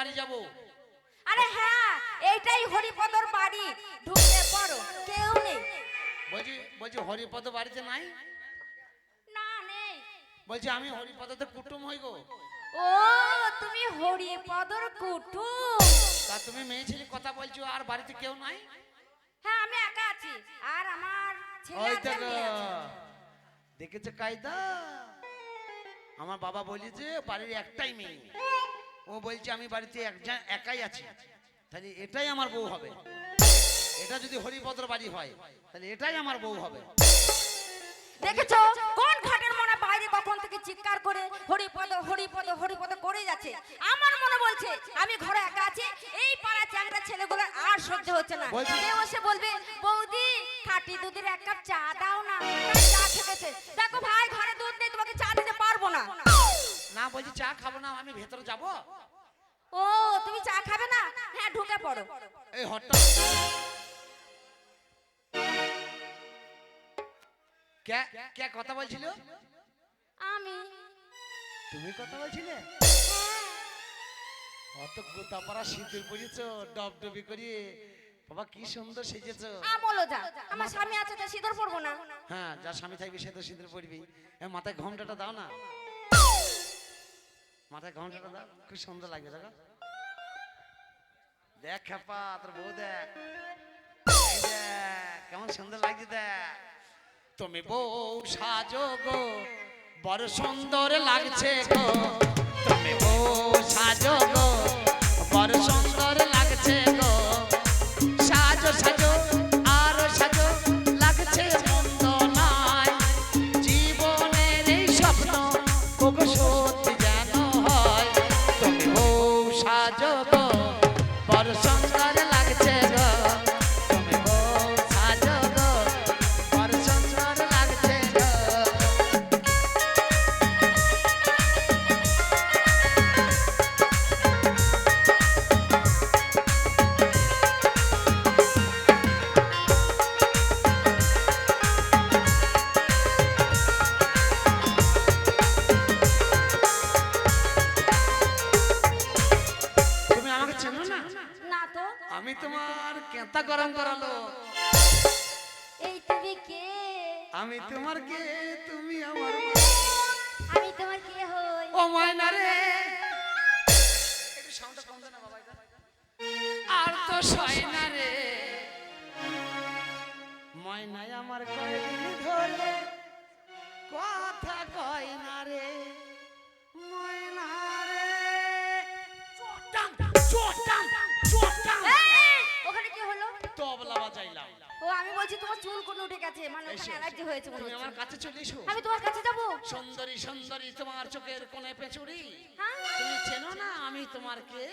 বাড়ি যাব। আরে হ্যাঁ এইটাই হরিপদর বাড়ি। ঢুকে পড়ো কেউ নেই। বলছি বলছি হরিপদ বাড়িতে নাই? না নেই। বলছি আমি হরিপদতে কুটুম হই গো। ও তুমি হরিপদর কুটুম। তা তুমি মেয়ে ছেলে কথা বলছো আর বাড়িতে কেউ নাই? হ্যাঁ আমি একা আছি আর আমার ছেলে আছে। দেখেছ কায়দা? আমার বাবা বলি যে বাড়ির একটাই মেয়ে। ও বলছে আমি বাড়িতে একজন একাই আছি। তাহলে এটাই আমার বউ হবে। এটা যদি হরিপদর বাড়ি হয় তাহলে এটাই আমার বউ হবে। দেখেছ? কোন ঘাটের মনে বাইরে কখন থেকে চিৎকার করে হরিপদ হরিপদ হরিপদ করে যাচ্ছে? আমার মনে বলছে আমি ঘরে একা আছি এই পাড়া চ্যাংড়া ছেলেগুলো আর সহ্য হচ্ছে না। কেউ এসে বলবে বৌদি খাঁটি দুধের এক কাপ চা দাও না চা খেতেছে। দেখো ভাই ঘরে দুধ নেই তোমাকে চা দিতে পারব না। না বলছি চা খাব না আমি ভেতরে যাব? ও তুমি চা খাবে না? হ্যাঁ ঢুকে পড়ো। এই হটটা কে কে কথা বলছিল? আমি। তুমি কথা বলছিলে? অত গোতাপাড়া শীতের পড়েছ ডবডবি করিয়ে। বাবা কি সুন্দর সেজেছ। আমলো যা। আমার স্বামী আছে তো সিঁদুর পড়ব না। হ্যাঁ যা স্বামী থাকবে সে তো সিঁদুর পড়বি এ, মাথায় ঘমটাটা দাও না। মাথায় ঘন্টাটা দাও, খুব সুন্দর লাগবে, দেখো। দেখ খেপা, তোর বউ দেখ। কেমন সুন্দর লাগছে, দেখ। তুমি বউ সাজো গো, বড় সুন্দর লাগছে গো। তুমি বউ সাজো গো, বড় সুন্দর আমি তোমার কেতা গরম করালো। এই তুমি কে? আমি তোমার কে? তুমি আমার আমি তোমার কে হই? ও ময়না রে। একটু সাউন্ডটা কম দে। বাবা আর তো সয় না রে। ময়নাই আমার কয়দিন ধরে চুল কোন উঠে গেছে মানে ওখানে অ্যালার্জি হয়েছে মনে তুমি আমার কাছে চলে এসো। আমি তোমার কাছে যাব। সুন্দরী সুন্দরী তোমার চোখের কোণে পেঁচুরি হ্যাঁ। তুমি চেনো না আমি তোমার কে?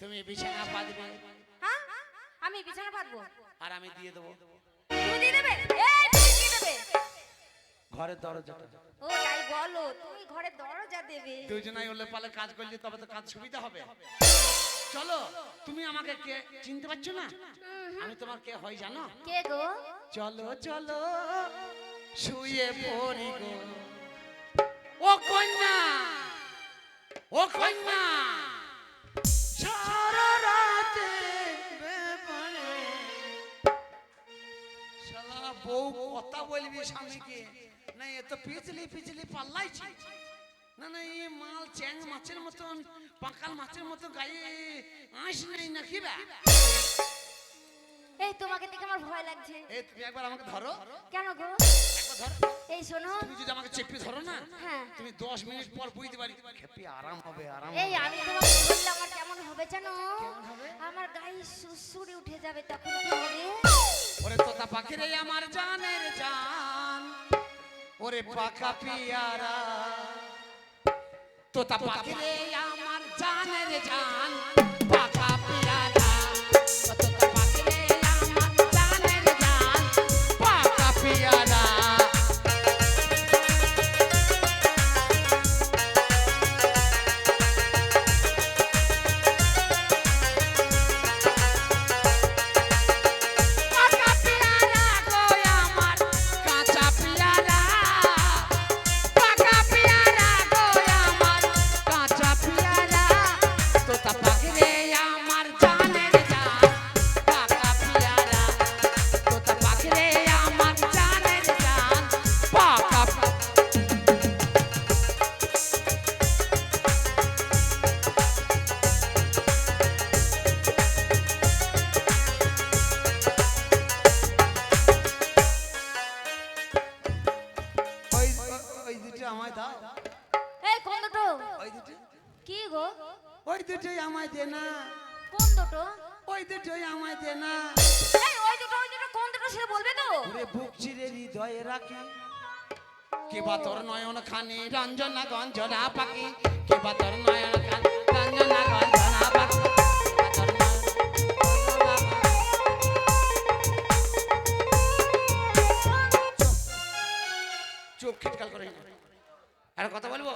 তুমি বিছানা পাতবে। হ্যাঁ? আমি বিছানা পাতবো। আর আমি দিয়ে দেবো। তুমি দিয়ে দেবে? এই তুমি দিয়ে দেবে? ঘরের দরজাটা। ও তাই বলো তুমি ঘরে দরজা দেবে। দুজনাই হলে পালে কাজ করলে তবে তো কাজ সুবিধা হবে। চলো তুমি আমাকে কে চিনতে পারছ না? আমি তোমার কে হয় জানো? কে গো? চলো চলো শুয়ে পড়ি গো। ও কন্যা ও কন্যা সারা রাতে শালা বউ কথা বলবি স্বামীকে? না এ তো পিছলি পিছলি পাল্লাইছি না না এই মাল চ্যাং মাছের মতন। পাকাল মাছের মতো গায়ে আঁশ নেই নাকি বা? এই তোমাকে দেখে আমার ভয় লাগছে। এই তুমি একবার আমাকে ধরো। কেন গো? একবার ধরো। এই শোনো। তুমি যদি আমাকে চেপে ধরো না হ্যাঁ। তুমি দশ মিনিট পর বুঝতে পারি খেপি আরাম হবে আরাম এই আমি তোমাকে বললে আমার কেমন হবে জানো? আমার গায়ে সুসুরি উঠে যাবে তখন কি হবে? ওরে তোতা পাখিরে আমার জানের জান। ওরে পাকা পিয়ারা। তোতা পাখিরে জানের ওই দুটোই আমায় দে না। এই ওই দুটো ওই দুটো কোন দুটো সেটা বলবে তো? ওরে বুক চিরে হৃদয়ে রাখি। কে তোর নয়ন খানি রঞ্জনা গঞ্জনা পাখি? তোর নয়ন খানি রঞ্জনা গঞ্জনা খিটকাল করে। আর কথা বলব?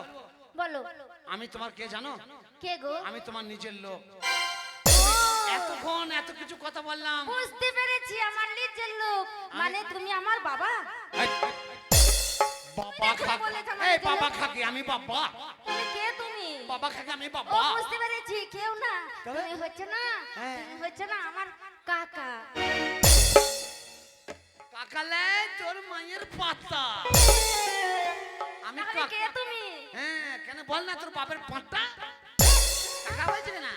বলো। আমি তোমার কে জানো? কে গো? আমি তোমার নিজের লোক। এতক্ষণ এত কিছু কথা বললাম? বুঝতে পেরেছি আমার নিজের লোক। মানে তুমি আমার বাবা? বাবা খাকি এই বাবা খাকি আমি বাবা। তুমি কে তুমি? বাবা খাকি আমি বাবা। বুঝতে পেরেছি কেউ না। তুমি হচ্ছে না। হ্যাঁ। তুমি হচ্ছে না আমার কাকা। কাকালে তোর মায়ের পাতা। আমি কে তুমি? হ্যাঁ কেন বল না তোর বাবার পাতা কাকা বলছিস না।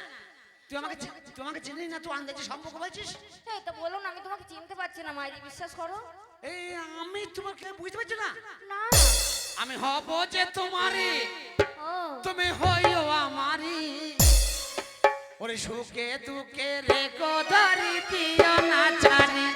তুই আমাকে তুই আমাকে চিনিস না? তুই আন্দাজে সম্পর্ক বলছিস এই তো বলো না আমি তোমাকে চিনতে পারছি না মাইরি বিশ্বাস করো। এই আমি তোমাকে বুঝতে পারছি না? না। আমি হব যে তোমারই। তুমি হইও আমারি ওরে সুখে দুঃখে রেখো কদারি দিও না জানি।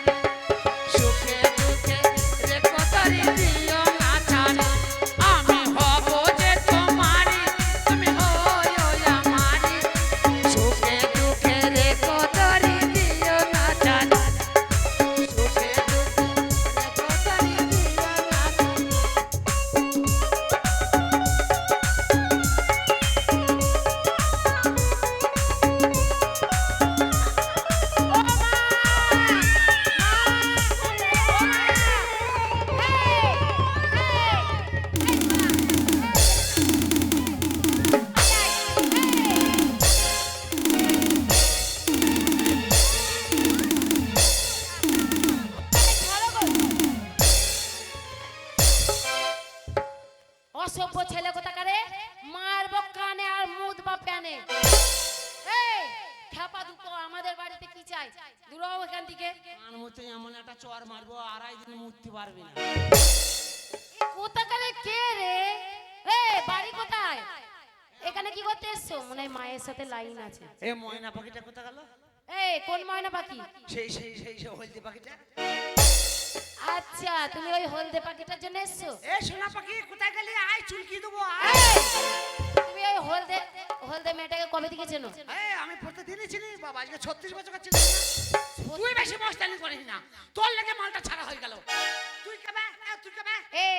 পারবি না। কোথাকারে কে রে? এ বাড়ি কোথায়? এখানে কি করতে এসছো? মনে হয় মায়ের সাথে লাইন আছে। এ ময়না পাখিটা কোথা গেল? এই কোন ময়না পাখি? সেই সেই সেই সেই হলদি পাখিটা। আচ্ছা তুমি ওই হলদে পাখিটার জন্য এসছো? এ সোনা পাখি কোথায় গেলি? আয় চুলকি দেবো এই, তুমি ওই হলদে হলদে মেয়েটাকে কবে থেকে চেনো এই আমি প্রতিদিনই চিনি বাবা আজকে ছত্রিশ বছর চিনি তুই বেশি মস্তানি করিস না। তোর লেগে মালটা ছাড়া হয়ে গেল। তুই কেবে তুই কেবে এ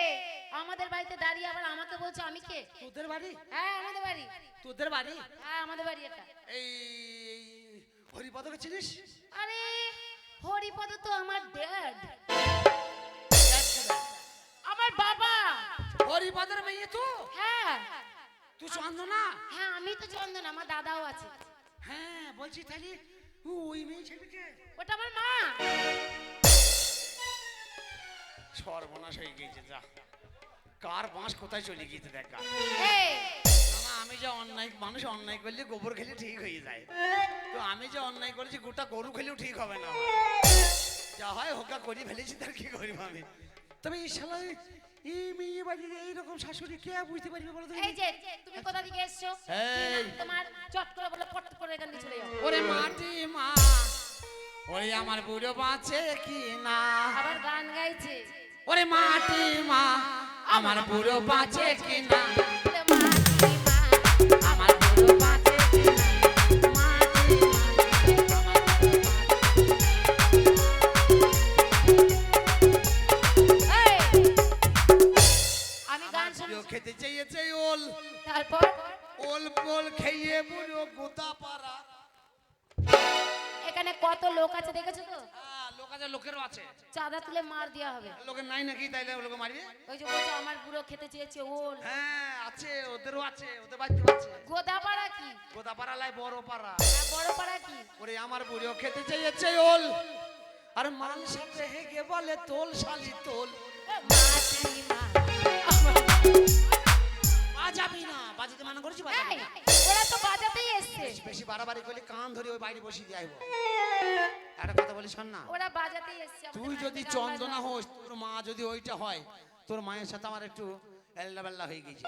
আমাদের বাড়িতে দাঁড়িয়ে আবার আমাকে বলছো আমি কে? তোদের বাড়ি? হ্যাঁ আমাদের বাড়ি। তোদের বাড়ি? হ্যাঁ আমাদের বাড়ি এটা এই হরিপদকে চিনিস? আরে হরিপদ তো আমার ড্যাড আমার বাবা। হরিপদের মেয়ে তো? হ্যাঁ। তুই চন্দনা? হ্যাঁ আমি তো চন্দন আমার দাদাও আছে। হ্যাঁ বলছি তাহলে ওই মেয়ে ছেলেকে? ওটা আমার মা। সর্বনাশ হয়ে গিয়েছে যা। কার বাঁশ কোথায় চলে গিয়েছে দেখা আমি যে অন্যায় মানুষ অন্যায় করলে গোবর খেলে ঠিক হয়ে যায়। তো আমি যে অন্যায় করেছি গোটা গরু খেলেও ঠিক হবে না। যা হয় হোকা করি ফেলেছি তার কি করি আমি? তবে এই শালা এই মেয়ে বাড়ির এইরকম শাশুড়ি কে বুঝতে পারবে বলো এই যে তুমি কোথা থেকে এসছো? এই। তোমার চট করে বলে পট করে এখান চলে যাও। ওরে মাটি মা। ওরে আমার বুড়ো বাঁচে কি না আবার গান গাইছে। ওরে মাটি মা আমার বুড়ো বাঁচে কি না বলে, মা, কি মা? আমার বুড়ো বাঁচে কি না মাটি মা। আমার বুড়ো এই, আমি গান আমার শুনি বুড়ো খেতে চেয়েছে ওল। তারপর? ওল পোল খেয়ে বুড়ো গোতা পাড়া। এখানে কত লোক আছে দেখেছ তো? হ্যাঁ, লোকেরও আছে। চাঁদা তুলে মার দেওয়া হবে। লোকের নাই নাকি তাইলে লোকে মারবে ওই যে বলছো আমার বুড়ো খেতে চেয়েছে ওল। হ্যাঁ আছে ওদেরও আছে ওদের বাড়িতে আছে। গোদা পাড়া কি? গোদা পাড়া লাই বড় পাড়া। আর বড় পাড়া কি? ওরে আমার বুড়ো খেতে চেয়েছে ওল। আর মান সাথে হেগে বলে তোল শালি তোল। মাছি মা। বাজাবি না বাজাতে মানা করেছি বাজাবি না। ওরা তো বাজাতেই এসছে। বেশি বাড়াবাড়ি করলে কান ধরে ওই বাইরে বসিয়ে দিয়ে আইবো। একটা কথা বলি শোন না ওরা বাজাতে এসছে তুই যদি চন্দনা হোস তোর মা যদি ওইটা হয় তোর মায়ের সাথে আমার একটু এল্লাবেল্লা হয়ে গেছে।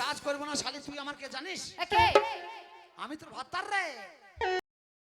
কাজ করব না শালি তুই আমার কে? জানিস আমি তোর ভাতার রে।